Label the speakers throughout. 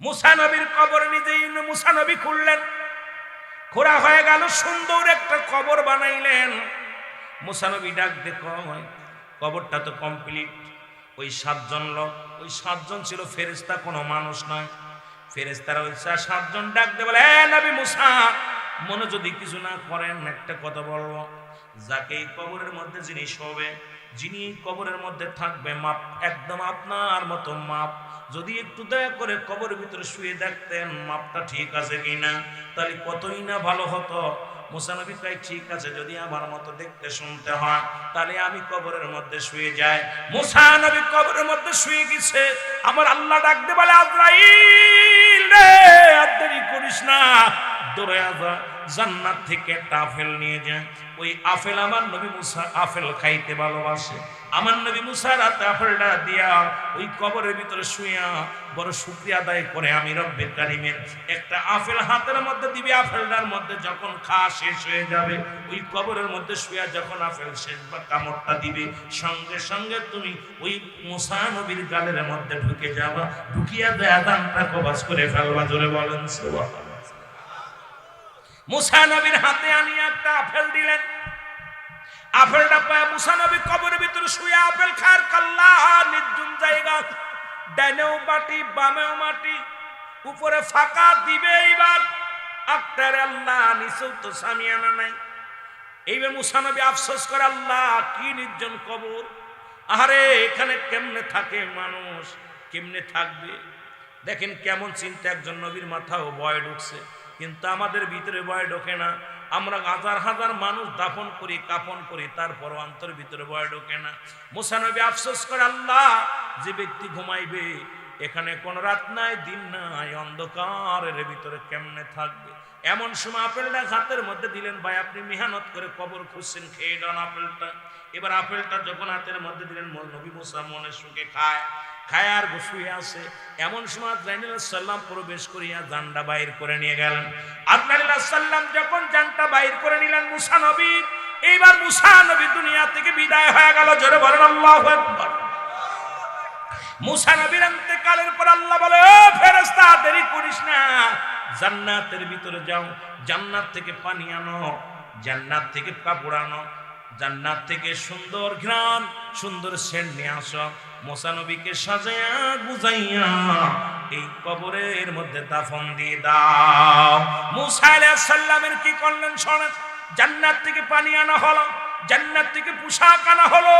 Speaker 1: মুসানবীর কবর নিজেই মুসানবী খুললেন। খোরা হয়ে গেল, সুন্দর একটা কবর বানাইলেন। মুসানবী ডাক দেখো কবরটা তো কমপ্লিট ওই সাতজন লোক, ওই সাতজন ছিল ফেরেস্তা কোনো মানুষ নয়। ফেরেস্তারা ওই সাতজন? ডাক দিয়ে বলে, "এ নবী মুসা, মনে যদি কিছু না করেন, একটা কথা বলব। যাকে এই কবরের মধ্যে যিনি শোবে, যিনি কবরের মধ্যে থাকবে, মাপ একদম আপনার মতো মাপ যদি একটু দয়া করে কবরের ভিতরে শুয়ে দেখতেন মাপটা ঠিক আছে কিনা, তাহলে কতই না ভালো হতো। মুসানবী কয়, ঠিক আছে, যদি আমার মতো দেখতে শুনতে হয়, তাহলে আমি কবরের মধ্যে শুয়ে যাই। মুসানবী কবরের মধ্যে শুয়ে গেছে। আমার আল্লাহ ডাকতে বলে, আজরাইল রে, আর করিস না। দৌড়ে জান্নাত থেকে একটা আপেল নিয়ে যায় ওই আপেল আমার নবী মুসা আপেল খাইতে ভালোবাসে। আমার নবী মুসা রাতে আপেলটা দিয়া ওই কবরের ভিতরে শুইয়া বড় শুক্রিয়া আদায় করে আমি রব্বের কারিমের একটা আপেল হাতের মধ্যে দিবি আপেলটার মধ্যে যখন খাওয়া শেষ হয়ে যাবে, ওই কবরের মধ্যে শুয়া যখন আপেল শেষ বা কামড়টা দিবে, সঙ্গে সঙ্গে তুমি ওই মুসা নবীর গালের মধ্যে ঢুকে যাবা, ঢুকিয়া দেয়া দানটা কবাস করে ফেলবা, জোরে বলেন মুসা নবীর হাতে আনিয়ে একটা আপেল দিলেন। আপেলটা পায় মুসা নবী কবরের ভিতরে শুয়ে আপেল খার কাল্লা নির্জুম জায়গা। ডানেও মাটি, বামেও মাটি, উপরে ফাঁকা দিবে এইবার। আক্তার আল্লাহ, নিচেও তো সামিয়ানা নাই। এইবার মুসা নবী আফসোস করে, আল্লাহ, কি নির্জন কবর। আরে এখানে কেমনে থাকে মানুষ? কেমনে থাকবে? দেখেন, কেমন চিন্তা একজন নবীর মাথাও ভয় ঢুকছে। কিন্তু আমাদের ভিতরে ভয় ঢোকে না। আমরা হাজার হাজার মানুষ দাফন করি, কাফন করি তারপর অন্তর ভিতরে ভয় ঢোকে না। মুসানবী আফসোস করে, আল্লাহ, যে ব্যক্তি ঘুমাইবে, এখানে কোন রাত নাই, দিন নাই, অন্ধকারের ভিতরে কেমনে থাকবে? এমন সময় আপেলটা হাতের মধ্যে দিলেন, ভাই, আপনি মেহনত করে কবর খুঁজছেন, খেয়ে ডান আপেলটা। এবার আপেলটা যখন হাতের মধ্যে দিলেন নবী মুসা মনে সুখে খায়। খায় আর শুয়ে আছে। এমন সময় সাল্লাম প্রবেশ করিয়া জানটা বাইর করে নিয়ে গেলেন। আজরাইল সাল্লাম যখন জানটা বাইর করে নিলেন, মুসা নবী, এইবার মুসা নবী দুনিয়া থেকে বিদায় হয়ে গেল। জোরে বলেন, আল্লাহু আকবার। মুসা নবীর ইন্তেকালের পর আল্লাহ বলে, ও ফেরেশতা, দেরি করিস না। জান্নাতের ভিতরে যাও, জান্নাত থেকে পানি আনো, জান্নাত থেকে কাপড় আনো, জান্নাত থেকে সুন্দর ঘ্রাণ, সুন্দর সেন্ট নিয়ে আসো। মোসা নবীকে সাজাইয়া বুঝাইয়া এই কবরের মধ্যে দাফন দিয়ে দাও। মুসা আলাইহিস সালামের কি করলেন শোনেন জান্নাত থেকে পানি আনা হলো, জান্নাত থেকে পোশাক আনা হলো।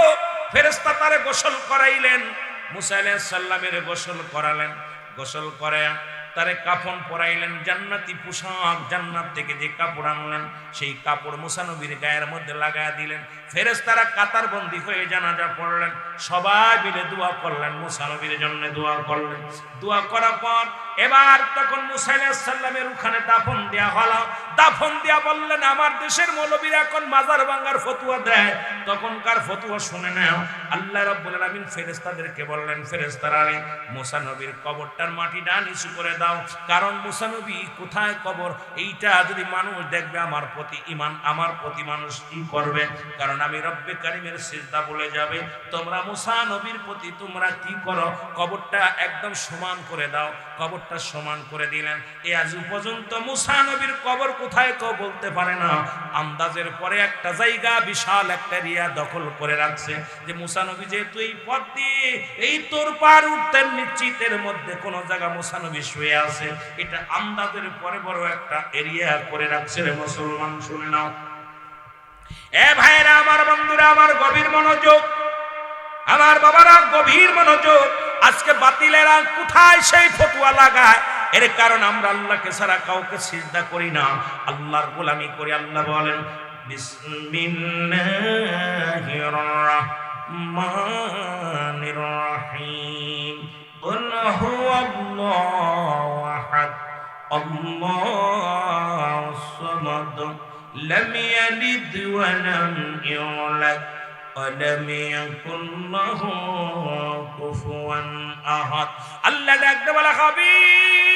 Speaker 1: ফেরেশতা তারে গোসল করাইলেন। মুসা আলাইহিস সালামের গোসল করালেন। গোসল করে তারে কাফন পরাইলেন, জান্নাতি পোশাক জান্নাত থেকে যে কাপড় আনলেন, সেই কাপড় মুসানবীর গায়ের মধ্যে লাগায় দিলেন। ফেরেস তারা কাতার বন্দী হয়ে জানাজা পড়লেন। সবাই মিলে দোয়া করলেন মুসানবীর জন্য দোয়া করলেন। দোয়া করার পর এবার তখন মুসা আলাইহিস ওখানে দাফন দেয়া হলো। দাফন দেয়া বললেন, আমার দেশের মৌলবীরা এখন মাজার ভাঙ্গার ফতুয়া দেয়। তখনকার ফতুয়া শুনে নাও। আল্লাহ রাব্বুল আলামিন ফেরেশতাদেরকে বললেন, ফেরেশতারা মুসা নবীর কবরটার মাটিটা নিচু করে দাও। কারণ মুসা নবী কোথায় কবর? এইটা যদি মানুষ দেখবে, আমার প্রতি ইমান, আমার প্রতি মানুষ কি করবে? কারণ আমি রব্বে কারিমের সিজদা বলে যাবে। তোমরা মুসা নবীর প্রতি তোমরা কি করো? কবরটা একদম সমান করে দাও। কবরটা সমান করে দিলেন। এ আজ পর্যন্ত মুসা নবীর কবর কোথায় কেউ বলতে পারে না। আন্দাজের পরে একটা জায়গা, বিশাল একটা রিয়া দখল করে রাখছে। যে মুসা নবী যেহেতু এই পথ দিয়ে এই তোর পার উঠতেন, নিশ্চিতের মধ্যে কোন জায়গা মুসা নবী শুয়ে আছে। এটা আন্দাজের পরে বড় একটা এরিয়া করে রাখছে রে মুসলমান, শুনে নাও। এ ভাইরা, আমার বন্ধুরা, আমার গভীর মনোযোগ, আমার বাবারা, গভীর মনোযোগ। আজকে বাতিলেরা কোথায় সেই ফতুয়া লাগায় এর কারণ আমরা আল্লাহকে ছাড়া কাউকে সিজদা করি না আল্লাহর গোলামি করি আল্লাহ বলেন বিসমিল্লাহির রহমানির রহিম قل هو الله أحد الله الصمد لم يلد ولم يولد ولم يكن له كفوا أحد আল্লাহ ডাকতে বলা হাবিব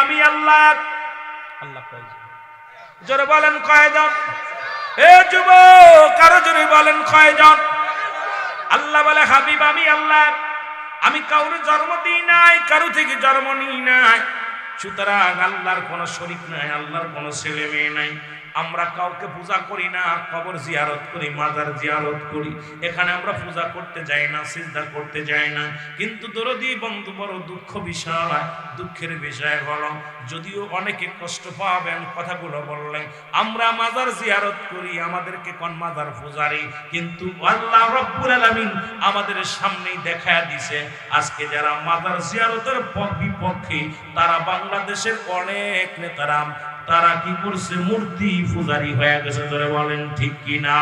Speaker 1: আমি আল্লাহ আল্লাহ কয়জন জোরে বলেন কয়জন এ যুবক কারো জোরে বলেন কয়জন আল্লাহ বলে হাবিব আমি আল্লাহ আমি কাউরে জন্ম দিই নাই কারো থেকে জন্ম নিই নাই সুতরাং আল্লাহর কোনো শরীক নাই আল্লাহর কোনো ছেলে মেয়ে নাই আমরা কাউকে পূজা করি না, কবর জিয়ারত করি, মাজার জিয়ারত করি। এখানে আমরা পূজা করতে যাই না, সিজদা করতে যাই না। কিন্তু দরদি বন্ধু বড় দুঃখ বিষয় দুঃখের বিষয় হলো, যদিও অনেকে কষ্ট পাবেন, কথাগুলো বললেন, আমরা মাজার জিয়ারত করি, আমাদেরকে কোন মাজার পূজারি? কিন্তু আল্লাহ রব্বুল আলামিন আমাদের সামনেই দেখা দিছে, আজকে যারা মাজার জিয়ারতের বিপক্ষে, তারা বাংলাদেশের অনেক নেতারা তারা কি করছে? মূর্তি পূজারি হয়ে গেছে ধরে বলেন, ঠিক কিনা?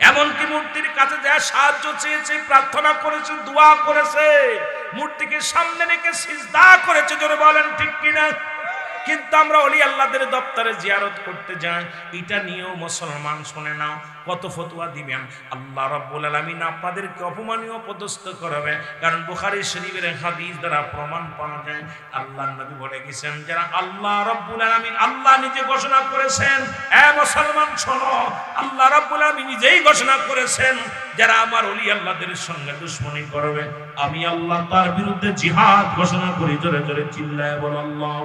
Speaker 1: এমনকি মূর্তির কাছে যা সাহায্য চেয়েছে, প্রার্থনা করেছে, দোয়া করেছে, মূর্তিকে সামনে রেখে সিজদা করেছে, জোরে বলেন, ঠিক কিনা? কিন্তু আমরা অলি আল্লাহদের দপ্তরে জিয়ারত করতে যাই। এটা নিয়েও মুসলমান শুনে নাও, কত ফতোয়া দিবেন। আল্লাহ রব্বুল আলামিন আপনাদেরকে অপমানীয় পদস্থ করবে। কারণ বুখারী শরীফের হাদিস দ্বারা প্রমাণ পাওয়া যায় আল্লাহ নবী বলে গেছেন, যারা আল্লাহ রব্বুল আলামিন আল্লাহ নিজে ঘোষণা করেছেন, এ মুসলমান শোনো, আল্লাহ রব্বুল আলামিন নিজেই ঘোষণা করেছেন, যারা আমার অলি আল্লাহদের সঙ্গে দুশ্মনী করবে। আমি আল্লাহ তার বিরুদ্ধে জিহাদ ঘোষণা করি, জোরে জোরে চিল্লায় বল, আল্লাহ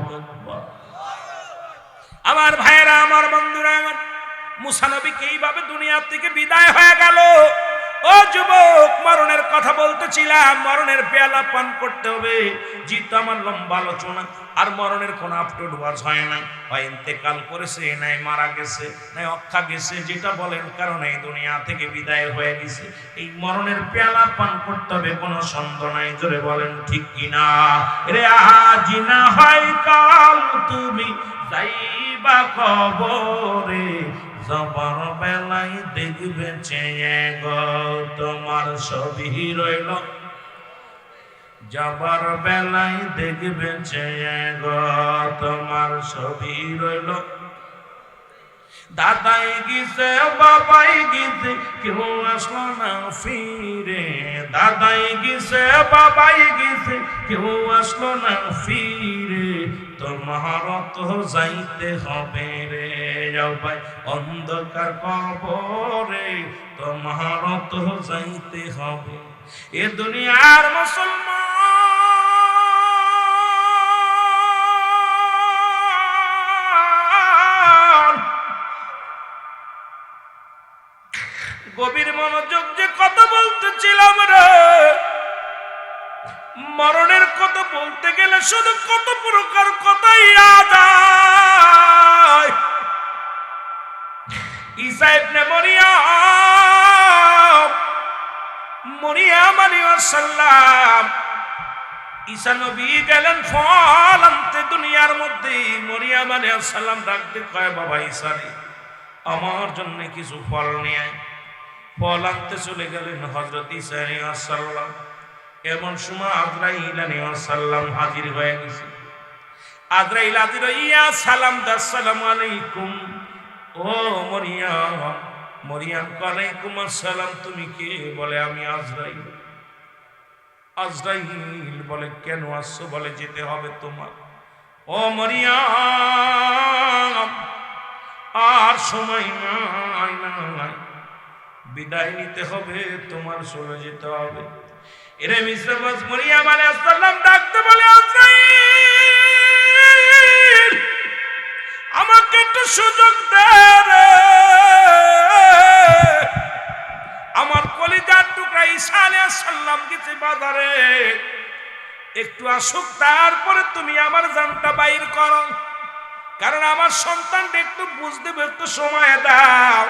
Speaker 1: আমার ভাইয়েরা, আমার বন্ধুরা, আমার মুসানবীকে এইভাবে দুনিয়ার থেকে বিদায় হয়ে গেল? ও যুবক, মরণের কথা বলতেছিলাম, মরণের পেয়ালা পান করতে হবে। জিত আমার লম্বা আলোচনা, আর মরণের কোনো আপটুড ওয়াজ হয় না। হয় ইন্তেকাল করেছে, নাই মারা গেছে, নাই অক্ষা গেছে, যেটা বলেন কারণ এই দুনিয়া থেকে বিদায় হয়ে গেছে। এই মরণের পেয়ালা পান করতে হবে, কোনো সন্দেহ নাই, জোরে বলেন ঠিক কিনা? রে আজ না হয় কাল তুমি যাইবা কবরে জবর বেলায় দেখবে চেয়ে গো, তোমার ছবি রইল। যাবার বেলায় দেখবে চেয়ে গো, তোমার ছবি রইল। দাদাই গিছে, বাবাই গিছে কেউ আসলো না ফিরে। দাদাই গিছে, বাবাই গিছে কেউ আসলো না ফিরে। তোমার তো যাইতে হবে রে, যাও ভাই, অন্ধকার কবরে তোমার তো যাইতে হবে। এ দুনিয়ার মুসলমান। গভীর মনোযোগ যে কথা বলতেছিলাম রে মরণের কথা বলতে গেলে শুধু কত প্রকার কথাই আদায়। ঈসা ইবনে মরিয়াম মরিয়াম আলাইহিস ঈসা নবী গেলেন ফল আনতে দুনিয়ার মধ্যে। মরিয়াম আলাইহিস সালাম ডাকতে কয়, বাবা ইসারে আমার জন্য কিছু ফল নিয়ে ফল আনতে চলে গেলেন হজরত ঈসা আলাইহিস সালাম এমন সময় আজরাইল সালাম হাজির হয়ে গেছে। আজরাইল হাজির ইয়া সালাম দাসসালামু আলাইকুম। ও মরিয়াম মরিয়াম আলাইকুম আসসালাম, তুমি কে? বলে, আমি আজরাইল। আজরাইল বলে, কেন আসছো? বলে, যেতে হবে তোমার। ও মরিয়াম, আর সময় নাই। বিদায় নিতে হবে, তোমার চলে যেতে হবে। এরে মিশ্রবাস মরিয়াম আলাইহিস সালাম ডাকতে বলে আজরাইল, আমাকে একটু সুযোগ দে আমার কলিজার টুকরা ঈসা আলাইহিস সালাম গেছে বাজারে। একটু আসুক, তারপরে তুমি আমার জানটা বাইর করো। কারণ আমার সন্তানটা একটু বুঝতে একটু সময় দাও।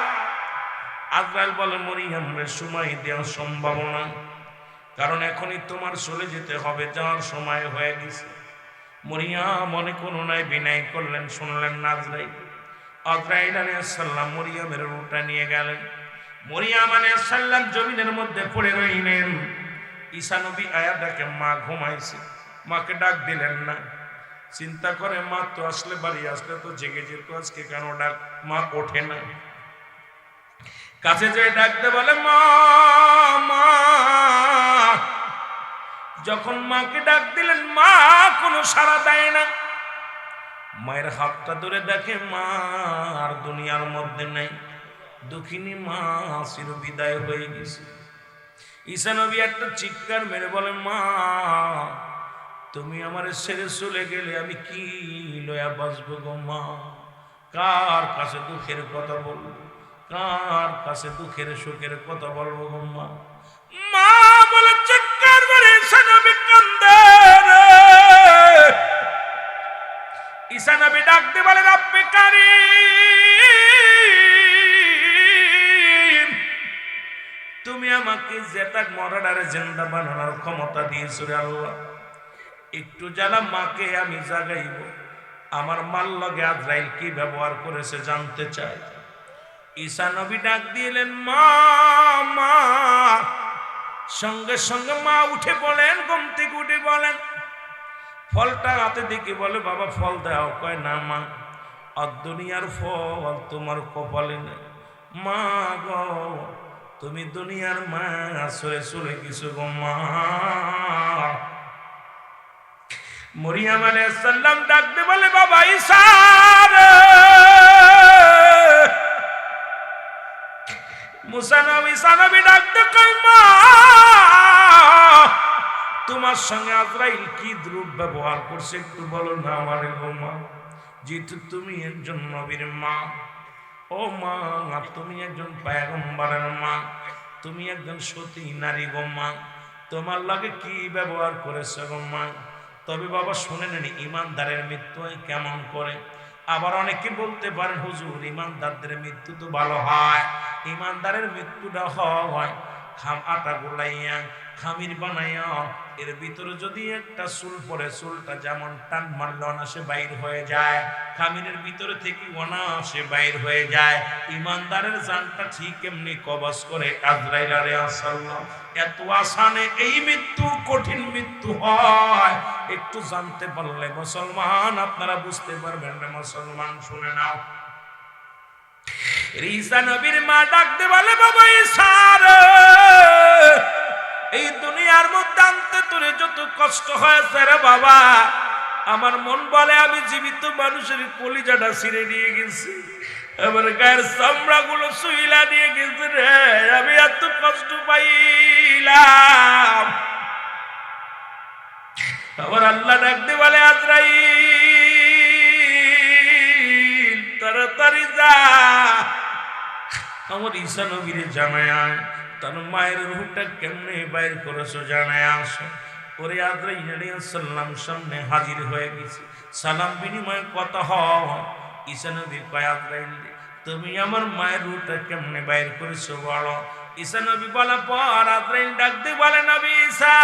Speaker 1: আজরাইল বলে মরিয়াম রে সময় দেওয়া সম্ভব না। কারণ এখনই তোমার চলে যেতে হবে, যাওয়ার সময় হয়ে গেছে। মরিয়া মনে কোনো নাই, বিনয় করলেন, শুনলেন না আজরাইল আলাইসাল্লাম মরিয়ামের রুটা নিয়ে গেলেন। মরিয়াম আলাইসাল্লাম জমিনের মধ্যে পড়ে রইলেন। ঈশা নবী আয়া দেখে মা ঘুমাইছে। মাকে ডাক দিলেন না। চিন্তা করে, মা তো আসলে বাড়ি আসলে তো জেগে যেত, আজকে কেন ডাক? মা ওঠে না। কাছে যে ডাকতে বলে, মা মা। যখন মাকে ডাক দিলেন, মা, কোনো সাড়া দেয় না। মায়ের হাতটা ধরে দেখে, মা, আর দুনিয়ার মধ্যে নেই। দুঃখিনী মা চির বিদায় হয়ে গেছে। ঈসা নবী একটা চিৎকার মেরে বলে, মা, তুমি আমার ছেড়ে চলে গেলে আমি কি লয়া বাঁচবো গো মা? কার কাছে দুঃখের কথা বলব? কার কাছে দুঃখের সুখের কথা বলব গো মা বলে চিৎকার করে ঈসা নবী কান্দে রে। ঈসা নবী ডাকতে বলে, রব্বে কারীম, তুমি আমাকে জেতাক মরাডারে জিন্দা বানানোর ক্ষমতা দিয়েছ রে আল্লাহ। একটু জানা মাকে আমি জাগাইব। আমার মাল লগে আজরাইল কি ব্যবহার করেছে জানতে চাই। ঈসা নবী ডাক দিলেন, মা মা। সঙ্গে সঙ্গে মা উঠে বলেন ঘুম থেকে উঠে বলেন। ফলটা হাতে দিকে বলে, বাবা, ফল দাও। কয়, না, মা অদুনিয়ার ফল তোমার কপালে নেই। মা গো, তুমি দুনিয়ার মা আসরে চলে কিছু গো মা। মরিয়াম আলাইহিস সালাম ডাকতে বলে, বাবা ঈসা রে। মুসা নবী ঈসা নবী ডাকতে তোমার সঙ্গে আজরাইল কি দ্রুপ ব্যবহার করছে একটু বলো না আমার গো মা যেহেতু তুমি একজন নবীর মা, ও মা তুমি একজন পায়গম্বরের মা, তুমি একজন সতী নারী গো তোমার লাগে কি ব্যবহার করেছে গো তবে বাবা শুনে নেন, ইমানদারের মৃত্যু কেমন করে আবার অনেকে বলতে পারেন, হুজুর, ইমানদারদের মৃত্যু তো ভালো হয়। ইমানদারের মৃত্যুটা হয়। খাম আটা গোলাইয়া, খামির বানাইয়া এর ভিতরে যদি একটা চুল পড়ে, চুলটা যেমন টান মারলে অনাসে বাইর হয়ে যায় খামিরের ভিতরে থেকে অনাসে বাইর হয়ে যায়, ইমানদারের জানটা ঠিক এমনি কবজ করে, আজরাইল আরে আসাল্লাম এত আসানে এই মৃত্যু কঠিন মৃত্যু হয়। একটু জানতে পারলে মুসলমান, আপনারা বুঝতে পারবেন না, মুসলমান শুনে নাও। রিসা নবীর মা ডাকতে বলে, বাবা ইসার এই দুনিয়ার মধ্যে আনতে তোরে যত কষ্ট হয়েছে রে বাবা, আমার মন বলে আমি জীবিত মানুষের কলিজাটা ছিঁড়ে নিয়ে গেছি। আমার গায়ের চামড়া গুলো শুইলা নিয়ে গেছে রে, আমি এত কষ্ট পাইলাম। আবার আল্লাহ ডাকতে বলে, আজরাইল, তাড়াতাড়ি যা। আমার ঈশা নবীরে জানায় তার মায়ের রুহটা কেমনে বাইর করেছ জানায় আসো ওরে আদ্রাইল সাল্লাম সামনে হাজির হয়ে গেছে সালাম বিনিময় কথা হয় ঈশা নবী কয় আদ্রাইল তুমি আমার মায়ের রুহটা কেমনে বাইর করেছ বলো ঈশা নবী বলা পর আদ্রাইল ডাক দিয়ে বলে নবী ঈশা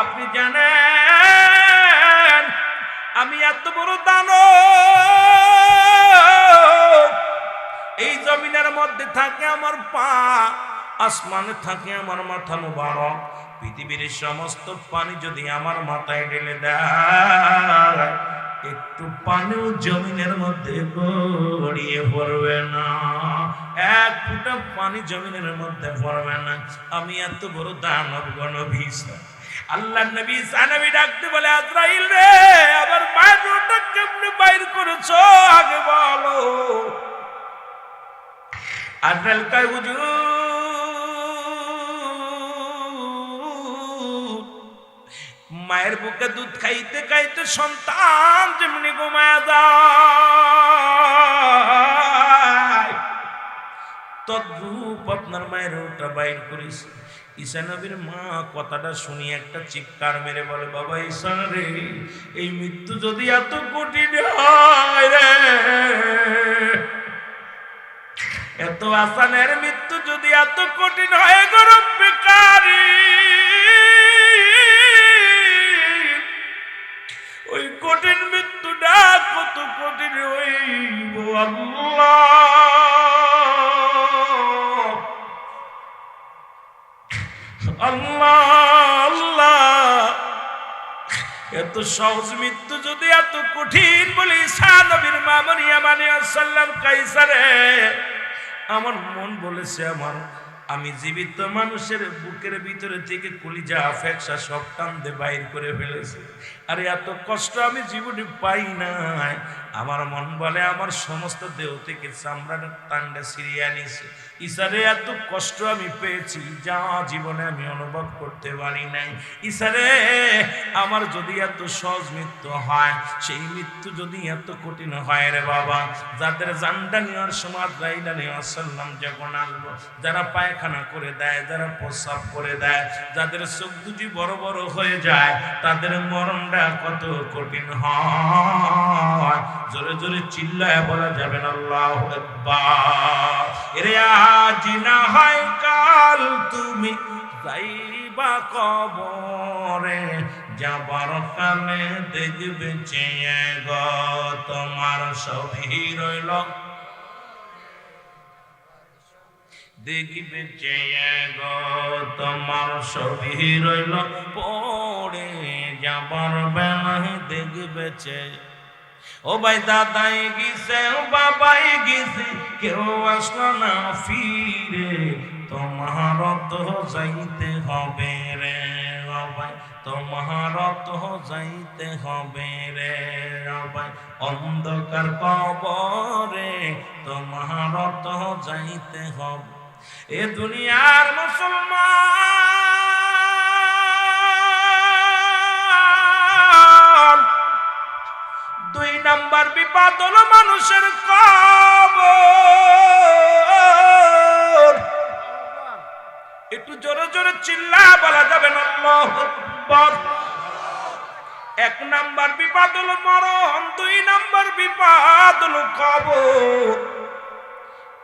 Speaker 1: আপনি জানেন আমি এত বড় দানো এই জমিনের মধ্যে থাকে আমার পা। আসমানে থাকে আমার মাথা মুবারক। পৃথিবীর সমস্ত পানি যদি আমার মাথায় ঢেলে দেয়, একটু পানিও জমিনের মধ্যে গড়িয়ে পড়বে না। এক ফুটা পানি জমিনের মধ্যে পড়বে না। আমি এত বড় দানব গণভীষ আল্লাহ নবী সানবী ডাকতে বলে, আজরাইল রে, আবার মায়ের কেমনে বাইর করেছ? আগে বলো। আজরাইল কয়, হুজুর মায়ের বুকে দুধ খাইতে খাইতে সন্তান যেমনি ঘুমায় যায়। আপনার মায়ের ওটা বাইর করিস ঈশা নবীর মা কথাটা শুনি একটা চিৎকার মেরে বলে, বাবা ঈশা রে, এই মৃত্যু যদি এত কঠিন হয় রে, এত আসানের মৃত্যু যদি এত কঠিন হয় গরম বেকারি কঠিন মৃত্যুটা কত কঠিন হইব আল্লাহ। আল্লাহ আল্লাহ। এত সহজ মৃত্যু যদি এত কঠিন বলি সানবীর মামনিয়া মানে সাল্লাম কাইসারে, আমার মন বলেছে আমার আমি জীবিত মানুষের বুকের ভিতরে থেকে কলিজা আফেকশা সব টানতে বাইর করে ফেলেছে। আরে, এত কষ্ট আমি জীবনে পাই নাই। আমার মন বলে আমার সমস্ত দেহ থেকে চামড়াটা টান্ডা নিছে ইসারে এত কষ্ট আমি পেয়েছি যা জীবনে আমি অনুভব করতে পারি নাই। ইসারে আমার যদি এত সহজ মৃত্যু হয়, সেই মৃত্যু যদি এত কঠিন হয় রে বাবা, যাদের জানটা নেওয়ার সময় রাইলা নেওয়ার সাল্লাম যখন আসব যারা পায়খানা করে দেয়, যারা প্রস্রাব করে দেয়, যাদের চোখ দুটি বড় বড় হয়ে যায়, তাদের মরণটা কত কঠিন হয়। জোরে জোরে চিল্লায় বলা যাবে না, আল্লাহ এরে আজ না হয় কাল তুমি যাইবা কবরে, যাবার কালে দেখবে চেয়ে গ তোমার সবই রইল। দেখবে চেয়ে গ তোমার সবই রইল। পড়ে যাবার বেলায় দেখবে চেয়ে ও ভাই দাদাই গিছে, ও বাবাই গিছে, কেউ আসলো না ফিরে। তোমার তো যাইতে হবে রে ভাই। তোমার যাইতে হবে রে ভাই। অন্ধকার কবরে তোমার তো যাইতে হবে। এ দুনিয়ার মুসলমান দুই নাম্বার বিপদ হলো মানুষের কবর। একটু জোরে জোরে চিল্লা, বলা যাবে না এক নাম্বার বিপদ হলো মরণ, দুই নাম্বার বিপদ হলো কবর।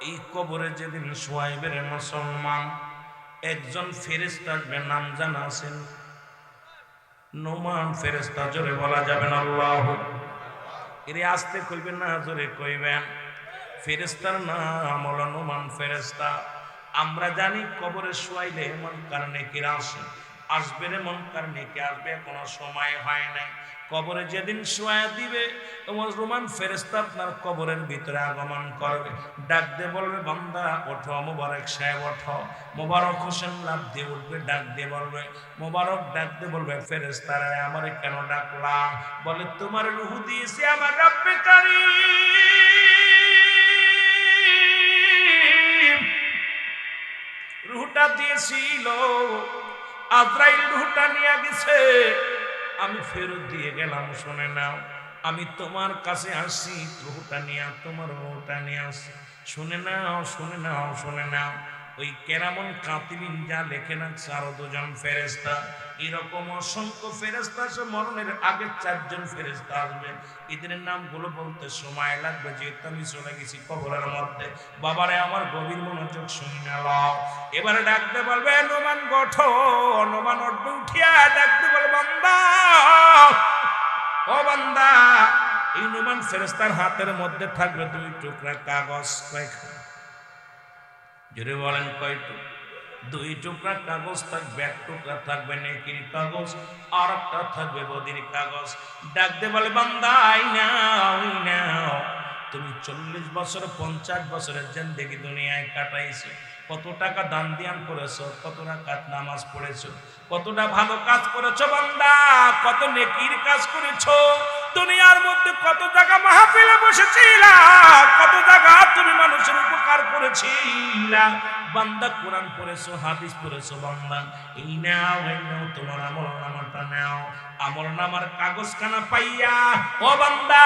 Speaker 1: এই কবরে যেদিন সোয়াইবের মুসলমান, একজন ফেরেস্তা আসবে নাম জানা আছেন নোমান ফেরেস্তা জোরে বলা যাবে না, আল্লাহ এরে আসতে কইবেন না, জোরে কইবেন ফেরেস্তার নাম হলো নোমান ফেরেস্তা আমরা জানি কবরে শোয়াইলে এমন কারণে কিরা আসে, আসবে রে কারণে কি আসবে, কোনো সময় হয় নাই। কবরে যেদিন শোয়া দিবে, তোমার রোমান ফেরেস্তা আপনার কবরের ভিতরে আগমন করবে। ডাক দিয়ে বলবে, বান্দা, ওঠো, মোবারক সাহেব, ওঠো। মোবারক হোসেন লাভ দিয়ে উঠবে, ডাক দিয়ে বলবে, মোবারক, ডাক দিয়ে বলবে ফেরেস্তারা আমার কেন ডাকলাম বলে, তোমার রুহু দিয়েছে আমার রাব্বে কারীম। রুহটা দিয়েছিল, আজরাইল রুহটা নিয়ে গেছে। আমি ফেরত দিয়ে গেলাম, শুনে নাও। আমি তোমার কাছে আসি, রুহটা নিয়ে তোমার মৌটা নিয়ে আসি। শুনে নাও শুনে নাও শুনে নাও। ওই কেরামন কাতিবিন যা লেখে না আরও দুজন ফেরেস্তা এরকম অসংখ্য ফেরেস্তা সে মরণের আগে চারজন ফেরেস্তা আসবে। এদের নামগুলো বলতে সময় লাগবে, যেহেতু আমি চলে গেছি কবরের মধ্যে। বাবারে, আমার গভীর মনোযোগ শুনি না লও এবারে ডাকতে বলবে হনুমান গঠো হনুমান উঠবে উঠিয়া ডাকতে বলবে বান্দা, ও বান্দা। এই হনুমান ফেরেস্তার হাতের মধ্যে থাকবে দুই টুকরা কাগজ কয়েকখানা যদি বলেন কয়টু? দুই টুকরা কাগজ থাকবে, এক টুকরা থাকবে নেকির কাগজ আর একটা থাকবে বদির কাগজ। ডাকতে বলে, বান্দা আই নাও নাও তুমি চল্লিশ বছর, পঞ্চাশ বছরের জেন্দেগি দুনিয়ায় কাটাইছো। কত টাকা দান দিয়ান করেছ, কত রাকাত নামাজ পড়েছো, কতটা ভালো কাজ করেছ বান্দা, কত নেকির কাজ করেছ। দুনিয়ার মধ্যে কত জায়গা মাহফিলে বসেছিলা, কত জায়গা তুমি মানুষের উপকার করেছিলা। বান্দা কোরআন পড়েছো, হাদিস পড়েছো বান্দা, এই নাও এই নাও, তোমার আমল নামাটা নাও। আমল নামার কাগজ কানা পাইয়া, ও বান্দা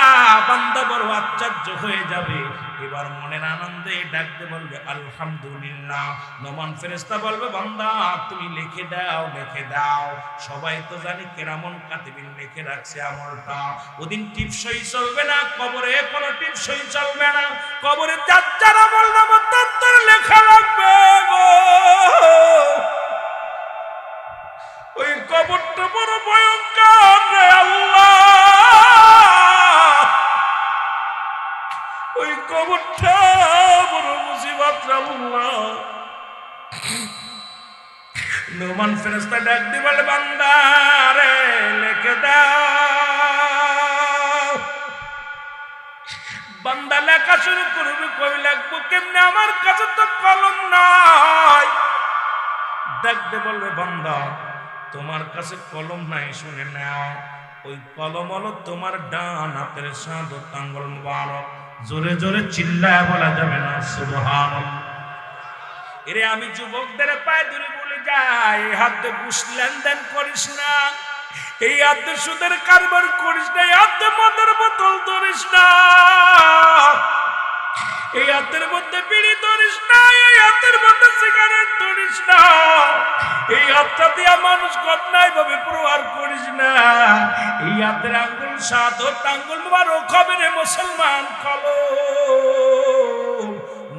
Speaker 1: বান্দা বড় আশ্চর্য হয়ে যাবে। এবার মনের আনন্দে ডাকতে বলবে, আলহামদুলিল্লাহ। নমান ফেরেস্তা বলবে, বান্দা, তুমি লিখে দাও লিখে দাও। সবাই তো জানি কেরামন কাতিবিন লিখে রাখছে আমলটা। ওদিন টিপসই চলবে না, কবরে কোনো টিপসই চলবে না। কবরে যার যার আমল নামা তার লেখা লাগবে। কবরটা বড় ভয়ঙ্কর ওই কবরটা বড় মুসিবত আল্লাহ। নোমান ফেরেস্তা ডাক দি বলে বান্দারে লিখে বান্দা লেখা শুরু করবে, কই লাগবো কেমনে? আমার কাছে তো কলম নাই। দেখতে বলবে, বান্দা তোমার কাছে কলম নাই, শুনে নাও। ওই কলম হলো তোমার ডান হাতের সাধু আঙ্গুল মুবারক। জোরে জোরে চিল্লায় বলা যাবে না, সুবহানাল্লাহ। এরে আমি যুবকদের পায়ে ধরে বলে যাই, এই হাতে ঘুষ লেনদেন করিস না। এই হাতে সুদের কারবার করিস না, এই হাতে মদের বোতল ধরিস না। এই হাতের মধ্যে বিড়ি ধরিস না, এই হাতের মধ্যে সিগারেট ধরিস না। এই হাতটা দিয়া মানুষ ঘটনায় ভাবে প্রহার করিস না। এই হাতের আঙ্গুল সাত আঙ্গুল মারো খবর মুসলমান কলো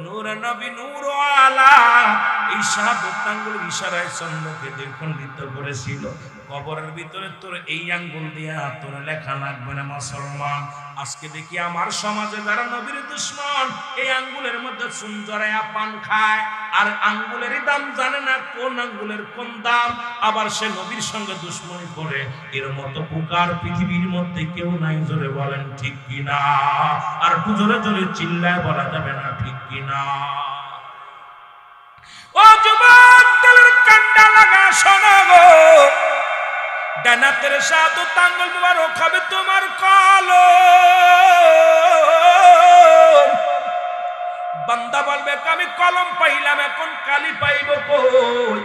Speaker 1: নূর নবী নূর আলা। এই সাহাবত আঙ্গুল ইশারায় চন্দ্রকে দ্বিখণ্ডিত করেছিল কবরের ভিতরে তোর এই আঙ্গুল দিয়া তোর লেখা লাগবে না মুসলমান। আজকে দেখি আমার সমাজে যারা নবীর দুশ্মন, এই আঙ্গুলের মধ্যে চুন জড়াইয়া পান খায়, আর আঙ্গুলেরই দাম জানে না কোন আঙ্গুলের কোন দাম। আবার সে নবীর সঙ্গে দুশ্মনী করে, এর মতো পুকার পৃথিবীর মধ্যে কেউ নাই জোরে বলেন ঠিক কিনা? আর জোরে জোরে চিল্লায় বলা যাবে না ঠিক কিনা? ও যুবক! ডানাতের সাথে তাঙ্গল মুবারক হবে তোমার কলো। বান্দা বলবে, আমি কলম পাইলাম, এখন কালি পাইব কই?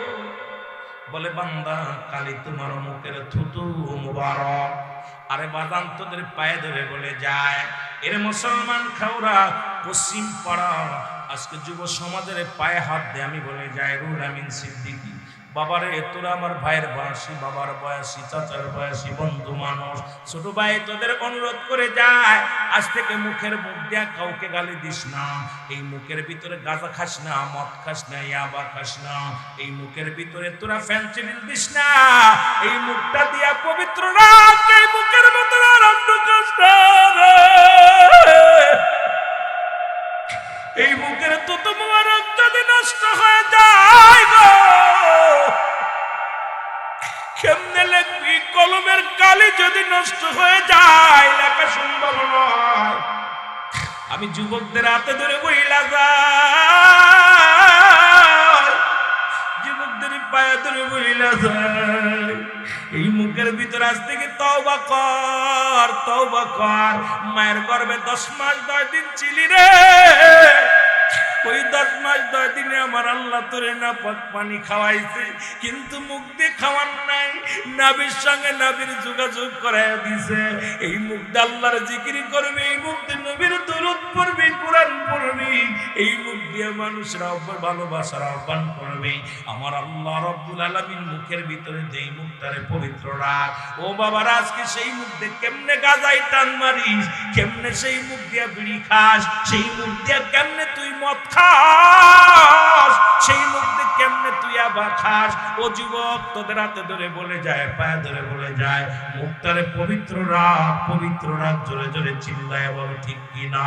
Speaker 1: বলে, বান্দা, কালি তোমার মুখের থুতু মুবারক। আরে বাদাম তোদের পায়ে ধরে বলে যায়, এর মুসলমান খাওরা, পশ্চিম পাড়া, আজকে যুব সমাজের পায়ে হাত দিয়ে আমি বলে যাই রুল আমিন সিদ্দিকী বাবারে তোরা আমার ভাইয়ের বয়সী, বাবার বয়সী, চাচার বয়সী, বন্ধু মানুষ। ছোট ভাই, তোদের অনুরোধ করে যায়। আজ থেকে মুখের মুখ দিয়া কাউকে গালি দিস না। এই মুখের ভিতরে গাঁজা খাস না, মদ খাস না, ইয়াবা খাস না। এই মুখের ভিতরে তোরা ফ্যান্সিডিল দিস না। এই মুখটা দিয়া পবিত্র রাখ এই মুখের অন্য না এই মুখের তো তোমার যদি নষ্ট হয়ে যায় গো। লিখবি কলমের কালি যদি নষ্ট হয়ে যায়, লেখা সম্ভব নয়। আমি যুবকদের হাতে ধরে বইলা যাই, যুবকদের পায়ে ধরে বইলা যায় এই মুখের ভিতর আজ থেকে তওবা কর তওবা কর। মায়ের গর্ভে দশ মাস দশ দিন ছিলি রে। দিনে আমার আল্লাহ তোরে না পানি খাওয়াইছে, কিন্তু মুখ দিয়ে খাওয়ান নাই। নাবির সঙ্গে নাবির যোগাযোগ দিছে। এই মুখ আল্লাহর এই মুখ দিয়ে নবীর কোরআন এই মুখ দিয়ে মানুষরা ভালোবাসার আহ্বান করবে। আমার আল্লাহ মুখের ভিতরে যে এই মুখটারে পবিত্র রাখ। ও বাবার, আজকে সেই মুখ দিয়ে কেমনে গাজাই টান মারিস? কেমনে সেই মুখ দিয়ে বিড়ি খাস? সেই মুখ দিয়ে কেমনে তুই মদ খাস? সেই মুখ কেমনে তুই আবার খাস? ও যুবক, তোদের হাতে ধরে বলে যায়, পায়ে ধরে বলে যায় মুক্তারে পবিত্র রাত পবিত্র রাত জোরে জোরে চিল্লায় বল ঠিক কিনা?